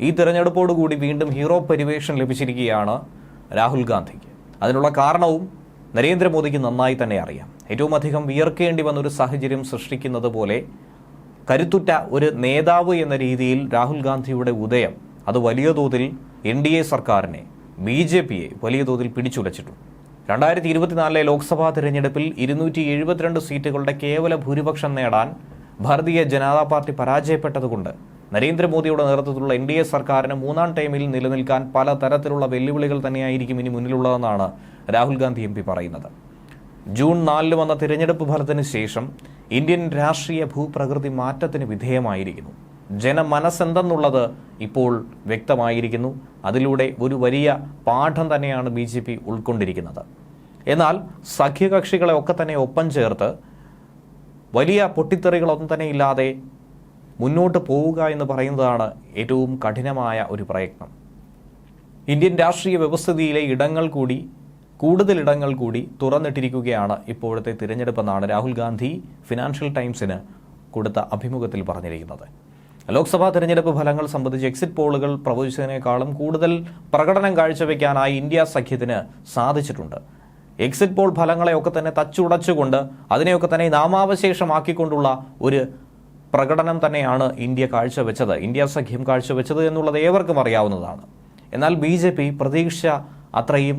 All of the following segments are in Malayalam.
ഈ തിരഞ്ഞെടുപ്പോടുകൂടി വീണ്ടും ഹീറോ പരിവേഷം ലഭിച്ചിരിക്കുകയാണ് രാഹുൽ ഗാന്ധിക്ക്. അതിനുള്ള കാരണവും നരേന്ദ്രമോദിക്ക് നന്നായി തന്നെ അറിയാം. ഏറ്റവും അധികം വിയർക്കേണ്ടി വന്നൊരു സാഹചര്യം സൃഷ്ടിക്കുന്നത് പോലെ കരുത്തുറ്റ ഒരു നേതാവ് എന്ന രീതിയിൽ രാഹുൽ ഗാന്ധിയുടെ ഉദയം അത് വലിയ തോതിൽ എൻ ഡി എ സർക്കാരിനെ ബി ജെ പിയെ വലിയ തോതിൽ പിടിച്ചുലച്ചിട്ടുണ്ട് രണ്ടായിരത്തി ഇരുപത്തിനാലിലെ ലോക്സഭാ തെരഞ്ഞെടുപ്പിൽ ഇരുന്നൂറ്റി എഴുപത്തിരണ്ട് സീറ്റുകളുടെ കേവല ഭൂരിപക്ഷം നേടാൻ ഭാരതീയ ജനതാ പാർട്ടി പരാജയപ്പെട്ടതുകൊണ്ട് നരേന്ദ്രമോദിയുടെ നേതൃത്വത്തിലുള്ള എൻ ഡി എ സർക്കാരിന് മൂന്നാം ടൈമിൽ നിലനിൽക്കാൻ പല തരത്തിലുള്ള വെല്ലുവിളികൾ തന്നെയായിരിക്കും ഇനി മുന്നിലുള്ളതെന്നാണ് രാഹുൽ ഗാന്ധി എം പി പറയുന്നത്. ജൂൺ നാലിന് വന്ന തിരഞ്ഞെടുപ്പ് ഫലത്തിന് ശേഷം ഇന്ത്യൻ രാഷ്ട്രീയ ഭൂപ്രകൃതി മാറ്റത്തിന് വിധേയമായിരിക്കുന്നു. ജനമനസ്സെന്തെന്നുള്ളത് ഇപ്പോൾ വ്യക്തമായിരിക്കുന്നു. അതിലൂടെ ഒരു വലിയ പാഠം തന്നെയാണ് ബി ജെ പി ഉൾക്കൊണ്ടിരിക്കുന്നത്. എന്നാൽ സഖ്യകക്ഷികളെ ഒക്കെ തന്നെ ഒപ്പം ചേർത്ത് വലിയ പൊട്ടിത്തെറികളൊന്നും തന്നെ ഇല്ലാതെ മുന്നോട്ട് പോവുക എന്ന് പറയുന്നതാണ് ഏറ്റവും കഠിനമായ ഒരു പ്രയത്നം. ഇന്ത്യൻ രാഷ്ട്രീയ വ്യവസ്ഥിതിയിലെ ഇടങ്ങൾ കൂടി കൂടുതൽ ഇടങ്ങൾ കൂടി തുറന്നിട്ടിരിക്കുകയാണ് ഇപ്പോഴത്തെ തിരഞ്ഞെടുപ്പെന്നാണ് രാഹുൽ ഗാന്ധി ഫിനാൻഷ്യൽ ടൈംസിന് കൊടുത്ത അഭിമുഖത്തിൽ പറഞ്ഞിരിക്കുന്നത്. ലോക്സഭാ തിരഞ്ഞെടുപ്പ് ഫലങ്ങൾ സംബന്ധിച്ച് എക്സിറ്റ് പോളുകൾ പ്രവചിച്ചതിനേക്കാളും കൂടുതൽ പ്രകടനം കാഴ്ചവെക്കാനായി ഇന്ത്യ സഖ്യത്തിന് സാധിച്ചിട്ടുണ്ട്. എക്സിറ്റ് പോൾ ഫലങ്ങളെയൊക്കെ തന്നെ തച്ചുടച്ചുകൊണ്ട് അതിനെയൊക്കെ തന്നെ നാമാവശേഷമാക്കിക്കൊണ്ടുള്ള ഒരു പ്രകടനം തന്നെയാണ് ഇന്ത്യ കാഴ്ചവെച്ചത്. ഇന്ത്യ സഖ്യം കാഴ്ചവെച്ചത് എന്നുള്ളത് ഏവർക്കും അറിയാവുന്നതാണ്. എന്നാൽ ബി ജെ പി പ്രതീക്ഷ അത്രയും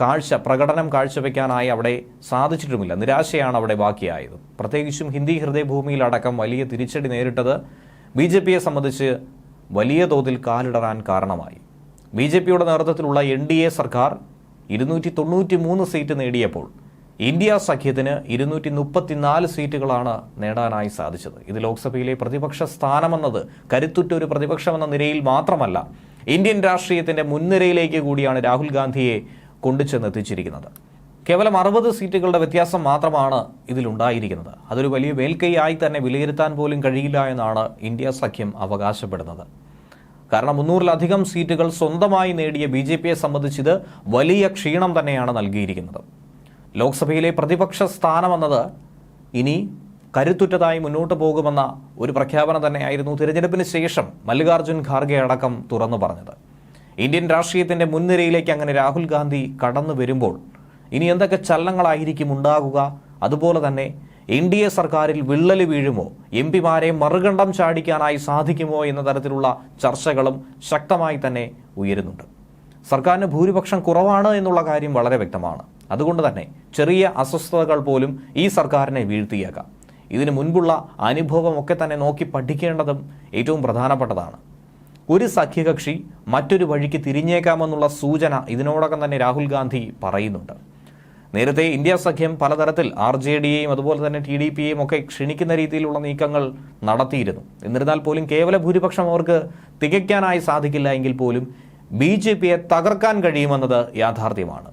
കാഴ്ച പ്രകടനം കാഴ്ചവെക്കാനായി അവിടെ സാധിച്ചിട്ടുമില്ല. നിരാശയാണ് അവിടെ ബാക്കിയായത്. പ്രത്യേകിച്ചും ഹിന്ദി ഹൃദയഭൂമിയിലടക്കം വലിയ തിരിച്ചടി നേരിട്ടത് ബി ജെ പിയെ സംബന്ധിച്ച് വലിയ തോതിൽ കാലിടറാൻ കാരണമായി. ബി ജെ പിയുടെ നേതൃത്വത്തിലുള്ള എൻ ഡി എ സർക്കാർ ഇരുന്നൂറ്റി തൊണ്ണൂറ്റി മൂന്ന് സീറ്റ് നേടിയപ്പോൾ ഇന്ത്യ സഖ്യത്തിന് ഇരുന്നൂറ്റി മുപ്പത്തിനാല് സീറ്റുകളാണ് നേടാനായി സാധിച്ചത്. ഇത് ലോക്സഭയിലെ പ്രതിപക്ഷ സ്ഥാനമെന്നത് കരുത്തുറ്റ ഒരു പ്രതിപക്ഷമെന്ന നിലയിൽ മാത്രമല്ല ഇന്ത്യൻ രാഷ്ട്രീയത്തിന്റെ മുൻനിരയിലേക്ക് കൂടിയാണ് രാഹുൽ ഗാന്ധിയെ കൊണ്ടുചെന്നെത്തിച്ചിരിക്കുന്നത്. കേവലം അറുപത് സീറ്റുകളുടെ വ്യത്യാസം മാത്രമാണ് ഇതിലുണ്ടായിരിക്കുന്നത്. അതൊരു വലിയ വേൽക്കൈയായി തന്നെ വിലയിരുത്താൻ പോലും കഴിയില്ല എന്നാണ് ഇന്ത്യ സഖ്യം അവകാശപ്പെടുന്നത്. കാരണം മുന്നൂറിലധികം സീറ്റുകൾ സ്വന്തമായി നേടിയ ബി ജെ പിയെ സംബന്ധിച്ചിത് വലിയ ക്ഷീണം തന്നെയാണ് നൽകിയിരിക്കുന്നത്. ലോക്സഭയിലെ പ്രതിപക്ഷ സ്ഥാനമെന്നത് ഇനി കരുത്തുറ്റതായി മുന്നോട്ട് പോകുമെന്ന ഒരു പ്രഖ്യാപനം തന്നെയായിരുന്നു തിരഞ്ഞെടുപ്പിന് ശേഷം മല്ലികാർജുൻ ഖാർഗെ അടക്കം തുറന്നു പറഞ്ഞത്. ഇന്ത്യൻ രാഷ്ട്രീയത്തിന്റെ മുൻനിരയിലേക്ക് അങ്ങനെ രാഹുൽ ഗാന്ധി കടന്നു വരുമ്പോൾ ഇനി എന്തൊക്കെ ചലനങ്ങളായിരിക്കും ഉണ്ടാകുക? അതുപോലെ തന്നെ എൻ ഡി എ സർക്കാരിൽ വിള്ളൽ വീഴുമോ? എം പിമാരെ മറുകണ്ഠം ചാടിക്കാനായി സാധിക്കുമോ എന്ന തരത്തിലുള്ള ചർച്ചകളും ശക്തമായി തന്നെ ഉയരുന്നുണ്ട്. സർക്കാരിന് ഭൂരിപക്ഷം കുറവാണ് എന്നുള്ള കാര്യം വളരെ വ്യക്തമാണ്. അതുകൊണ്ട് തന്നെ ചെറിയ അസ്വസ്ഥതകൾ പോലും ഈ സർക്കാരിനെ വീഴ്ത്തിയേക്കാം. ഇതിനു മുൻപുള്ള അനുഭവമൊക്കെ തന്നെ നോക്കി പഠിക്കേണ്ടതും ഏറ്റവും പ്രധാനപ്പെട്ടതാണ്. ഒരു സഖ്യകക്ഷി മറ്റൊരു വഴിക്ക് തിരിഞ്ഞേക്കാമെന്നുള്ള സൂചന ഇതിനോടകം തന്നെ രാഹുൽ ഗാന്ധി പറയുന്നുണ്ട്. നേരത്തെ ഇന്ത്യ സഖ്യം പലതരത്തിൽ ആർ ജെ ഡിയെയും അതുപോലെ തന്നെ ടി ഡി പിയെയും ഒക്കെ ക്ഷണിക്കുന്ന രീതിയിലുള്ള നീക്കങ്ങൾ നടത്തിയിരുന്നു. എന്നിരുന്നാൽ പോലും കേവല ഭൂരിപക്ഷം അവർക്ക് തികയ്ക്കാനായി സാധിക്കില്ല എങ്കിൽ പോലും ബി ജെ പിയെ തകർക്കാൻ കഴിയുമെന്നത് യാഥാർത്ഥ്യമാണ്.